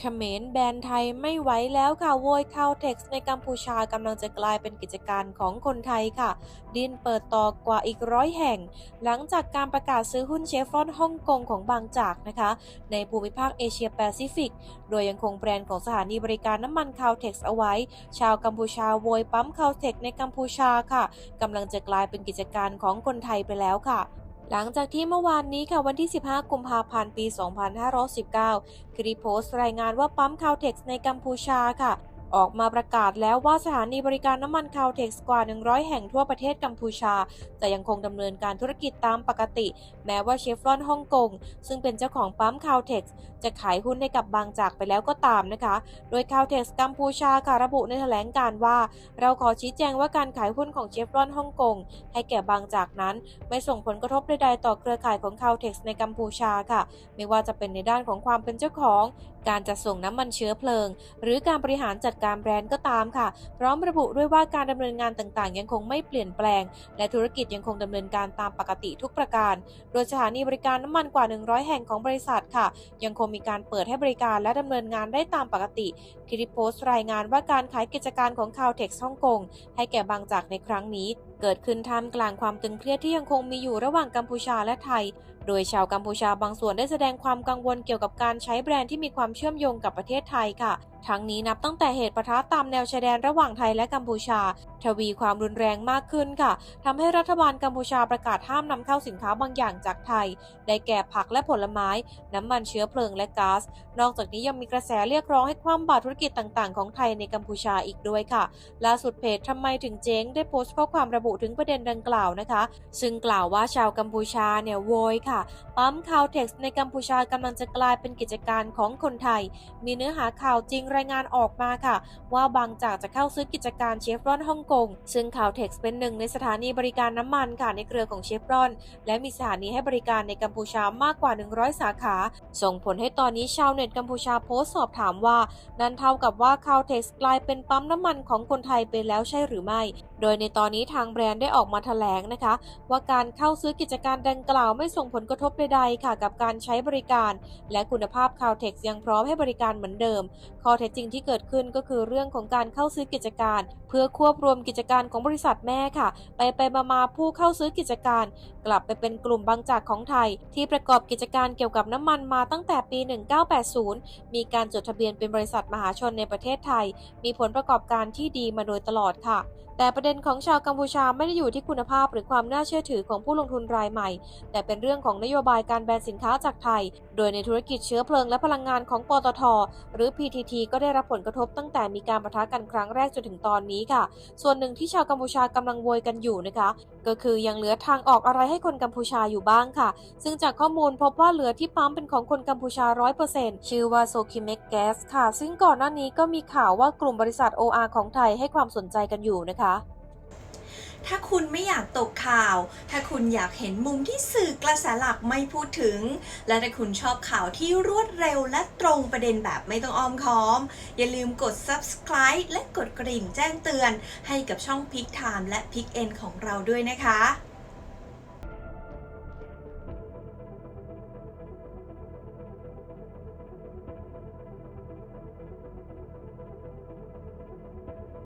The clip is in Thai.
เขมรแบนไทยไม่ไหวแล้วค่ะ โวยคาวเท็กซ์ในกัมพูชากำลังจะกลายเป็นกิจการของคนไทยค่ะ ดินเปิดต่อกว่าอีกร้อยแห่ง หลังจากการประกาศซื้อหุ้นเชฟรอนฮ่องกงของบางจากนะคะ ในภูมิภาคเอเชียแปซิฟิก โดยยังคงแบรนด์ของสถานีบริการน้ำมันคาวเท็กซ์เอาไว้ ชาวกัมพูชาโวยปั๊มคาวเท็กซ์ในกัมพูชาค่ะกำลังจะกลายเป็นกิจการของคนไทยไปแล้วค่ะ หลังจากที่เมื่อวานนี้ค่ะวันที่ 15 กุมภาพันธ์ ปี 2519คริโพสรายงานว่าปั๊มคาวเท็กซ์ในกัมพูชาค่ะ ออกมาประกาศแล้วว่าสถานีบริการน้ำมันคาวเท็กซ์กว่า 100 แห่งทั่วประเทศกัมพูชา จะยังคงดำเนินการธุรกิจตามปกติ แม้ว่าเชฟรอนฮ่องกงซึ่งเป็นเจ้าของปั๊มคาวเท็กซ์จะขายหุ้นให้กับบางจากไปแล้วก็ตามนะคะ โดยคาวเท็กซ์กัมพูชาค่ะระบุในแถลงการว่า เราขอชี้แจงว่าการขายหุ้นของเชฟรอนฮ่องกงให้แก่บางจากนั้น ไม่ส่งผลกระทบใดๆต่อเครือข่ายของคาวเท็กซ์ในกัมพูชาค่ะ ไม่ว่าจะเป็นในด้านของความเป็นเจ้าของ การจัดส่งน้ำมันเชื้อเพลิง หรือการบริหารจัดการแบรนด์ก็ตามค่ะ พร้อมระบุด้วยว่าการดำเนินงานต่างๆ ยังคงไม่เปลี่ยนแปลง และธุรกิจยังคงดำเนินการตามปกติทุกประการ โดยสถานีบริการน้ำมันกว่า 100 แห่งของบริษัทค่ะ ยังคงมีการเปิดให้บริการและดำเนินงานได้ตามปกติคิริโพสต์รายงานว่าการขายกิจการของคาวเท็กซ์ฮ่องกงให้แก่บางจากในครั้งนี้ เกิดขึ้นท่ามกลางความตึงเครียดที่ยังคงมีอยู่ระหว่างกัมพูชาและไทย โดยชาวกัมพูชาบางส่วนได้แสดงความกังวลเกี่ยวกับการใช้แบรนด์ที่มีความเชื่อมโยงกับประเทศไทยค่ะ ทั้งนี้นับตั้งแต่เหตุปะทะตามแนวชายแดนระหว่างไทยและกัมพูชา ทวีความรุนแรงมากขึ้นค่ะทำให้รัฐบาลกัมพูชาประกาศห้ามนำเข้าสินค้าบางอย่างจากไทย ได้แก่ผักและผลไม้ น้ำมันเชื้อเพลิงและก๊าซ นอกจากนี้ยังมีกระแสเรียกร้องให้คว่ำบาตรธุรกิจต่างๆ ของไทยในกัมพูชาอีกด้วยค่ะ ล่าสุดเพจทำไมถึงเจ๊งได้โพสต์ข้อความระบุถึงประเด็นดังกล่าวนะคะ ซึ่งกล่าวว่าชาวกัมพูชาเนี่ยโวยค่ะปั๊มคาวเท็กซ์ในกัมพูชากำลังจะกลายเป็นกิจการของคนไทย มีเนื้อหาข่าวจริงรายงานออกมาค่ะ ว่าบางจากจะเข้าซื้อกิจการเชฟรอนฮ่องกง ซึ่งคาวเท็กซ์เป็นหนึ่งในสถานีบริการน้ำมันค่ะในเครือของเชฟรอน และมีสถานีให้บริการในกัมพูชามากกว่า 100 สาขา ส่งผลให้ตอนนี้ชาวเน็ตกัมพูชาโพสต์สอบถามว่า นั่นเท่ากับว่าคาวเท็กซ์กลายเป็นปั๊มน้ำมันของคนไทยไปแล้วใช่หรือไม่ โดยในตอนนี้ทางแบรนด์ได้ออกมาแถลงนะคะ ว่าการเข้าซื้อกิจการดังกล่าวไม่ส่งผลกระทบใดๆค่ะ กับการใช้บริการ และคุณภาพคาวเท็กซ์ยังพร้อมให้บริการเหมือนเดิม ข้อเท็จจริงที่เกิดขึ้นก็คือเรื่องของการเข้าซื้อกิจการ เพื่อควบรวมกิจการของบริษัทแม่ค่ะ ไปไปมามาผู้เข้าซื้อกิจการ กลับไปเป็นกลุ่มบางจากของไทย ที่ประกอบกิจการเกี่ยวกับน้ำมันมาตั้งแต่ปี 1980 มีการจดทะเบียนเป็นบริษัทมหาชนในประเทศไทย มีผลประกอบการที่ดีมาโดยตลอดค่ะ แต่ประเด็นของชาวกัมพูชาไม่ได้อยู่ที่คุณภาพหรือความน่าเชื่อถือของผู้ลงทุนรายใหม่ แต่เป็นเรื่องของนโยบายการแบนสินค้าจากไทย โดยในธุรกิจเชื้อเพลิงและพลังงานของปตท หรือ PTT ก็ได้รับผลกระทบตั้งแต่มีการประทะกันครั้งแรกจนถึงตอนนี้ค่ะ ส่วนหนึ่งที่ชาวกัมพูชากำลังโวยกันอยู่นะคะ ก็คือยังเหลือทางออกอะไรให้คนกัมพูชาอยู่บ้างค่ะ ซึ่งจากข้อมูลพบว่าเหลือที่ปั๊มเป็นของคนกัมพูชา 100%ชื่อว่าโซคิเมกแก๊สค่ะ ซึ่งก่อนหน้านี้ก็มีข่าวว่ากลุ่มบริษัท OR ของไทยให้ความสนใจกันอยู่นะคะถ้าคุณไม่อยากตกข่าว ถ้าคุณอยากเห็นมุมที่สื่อกระแสหลักไม่พูดถึง และถ้าคุณชอบข่าวที่รวดเร็วและตรงประเด็นแบบไม่ต้องอ้อมค้อม อย่าลืมกด subscribe และกดกระดิ่งแจ้งเตือน ให้กับช่อง Pick Time และ Pick N ของเราด้วยนะคะ